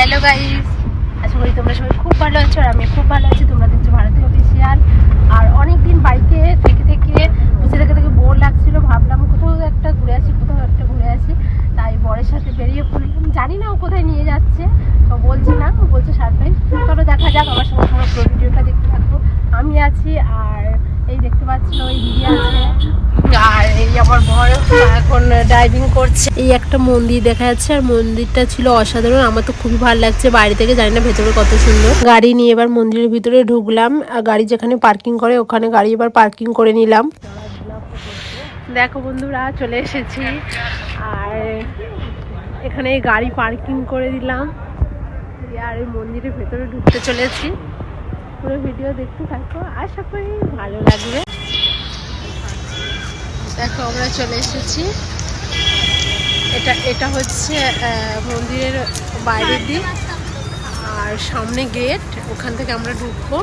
Hello guys আশা করি তোমরা সবাই খুব ভালো আছো আর আমি খুব ভালো আছি। তোমরা দেখছ ভারতীয় অফিসিয়াল আর অনেক দিন বাড়িতে থেকে থেকে বসে থেকে থেকে বোর লাগছিল। ভাবলাম কোথাও একটা ঘুরে আসি, কোথাও একটা ঘুরে আসি। তাই বরের সাথে বেরিয়ে পড়লাম। জানি না ও কোথায় নিয়ে যাচ্ছে। তো বলছি না, ও বলছে সারপ্রাইজ চলো দেখা যাক, আমার সঙ্গে তোমরা পুরো ভিডিওটা দেখতে থাকব আমি আছি আর এই দেখতে পাচ্ছ, ওই দিদি আছে। এই আমার এখন ড্রাইভিং করছে। এই একটা মন্দির দেখা যাচ্ছে, আর মন্দিরটা ছিল অসাধারণ। আমার তো খুবই ভালো লাগছে বাইরে থেকে, জানি না ভেতরে কত সুন্দর। গাড়ি নিয়ে এবার মন্দিরের ভিতরে ঢুকলাম। গাড়ি যেখানে পার্কিং করে, ওখানে গাড়ি এবার পার্কিং করে নিলাম। দেখো বন্ধুরা, চলে এসেছি। আর এখানে গাড়ি পার্কিং করে দিলাম। আর এই মন্দিরের ভেতরে ঢুকতে চলেছি। পুরো ভিডিও দেখতে থাকো। আশা করি ভালো লাগবে। দেখো, আমরা চলে এসেছি। এটা এটা হচ্ছে মন্দিরের বাইরের দিক। আর সামনে গেট, ওখান থেকে আমরা ঢুকবো।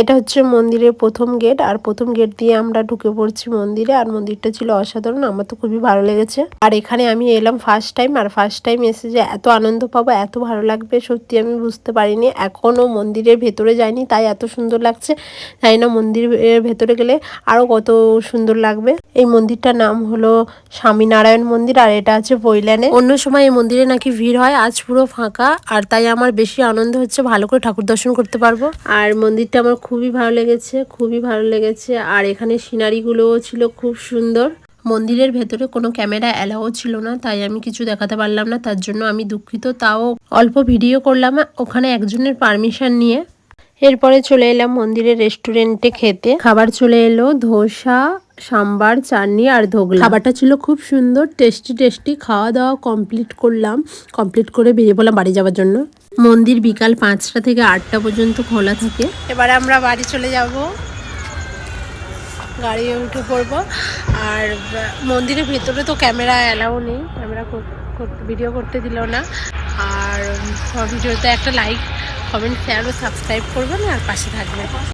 এটা হচ্ছে মন্দিরের প্রথম গেট, আর প্রথম গেট দিয়ে আমরা ঢুকে পড়ছি মন্দিরে, আর মন্দিরটা ছিল অসাধারণ, আমার তো খুবই ভালো লেগেছে। আর এখানে আমি এলাম ফার্স্ট টাইম আর ফার্স্ট টাইম এসে যে এত আনন্দ পাবো, এত ভালো লাগবে, সত্যি আমি বুঝতে পারিনি। এখনও মন্দিরের ভেতরে যাইনি, তাই এত সুন্দর লাগছে। তাই না মন্দিরের ভেতরে গেলে আরও কত সুন্দর লাগবে। এই মন্দিরটার নাম হলো স্বামীনারায়ণ মন্দির, আর এটা আছে বইল্যানে অন্য সময় এই মন্দিরে নাকি ভিড় হয়, আজ পুরো ফাঁকা, আর তাই আমার বেশি আনন্দ হচ্ছে, ভালো করে ঠাকুর দর্শন করতে পারব। আর মন্দিরটা আমার খুবই ভালো লেগেছে, খুবই ভালো লেগেছে। আর এখানে সিনারিগুলোও ছিল খুব সুন্দর। মন্দিরের ভেতরে কোনো ক্যামেরা অ্যালাও ছিল না, তাই আমি কিছু দেখাতে পারলাম না। তার জন্য আমি দুঃখিত, তাও অল্প ভিডিও করলাম। ওখানে একজনের পারমিশন নিয়ে এরপরে চলে এলাম মন্দিরের রেস্টুরেন্টে খেতে। খাবার চলে এলো ধোসা সাম্বার চাটনি আর ধোগলা খাবারটা ছিল খুব সুন্দর টেস্টি টেস্টি খাওয়া দাওয়া কমপ্লিট করলাম কমপ্লিট করে বেরিয়ে পড়লাম বাড়ি যাওয়ার জন্য। মন্দির বিকাল পাঁচটা থেকে আটটা পর্যন্ত খোলা থাকে। এবারে আমরা বাড়ি চলে যাব। গাড়ি উঠে পড়ব। আর মন্দিরের ভেতরে তো ক্যামেরা অ্যালাউ নেই। ক্যামেরা ভিডিও করতে দিল না। আর ভিডিওতে একটা লাইক কমেন্ট শেয়ার ও সাবস্ক্রাইব করবেন আর পাশে থাকবেন।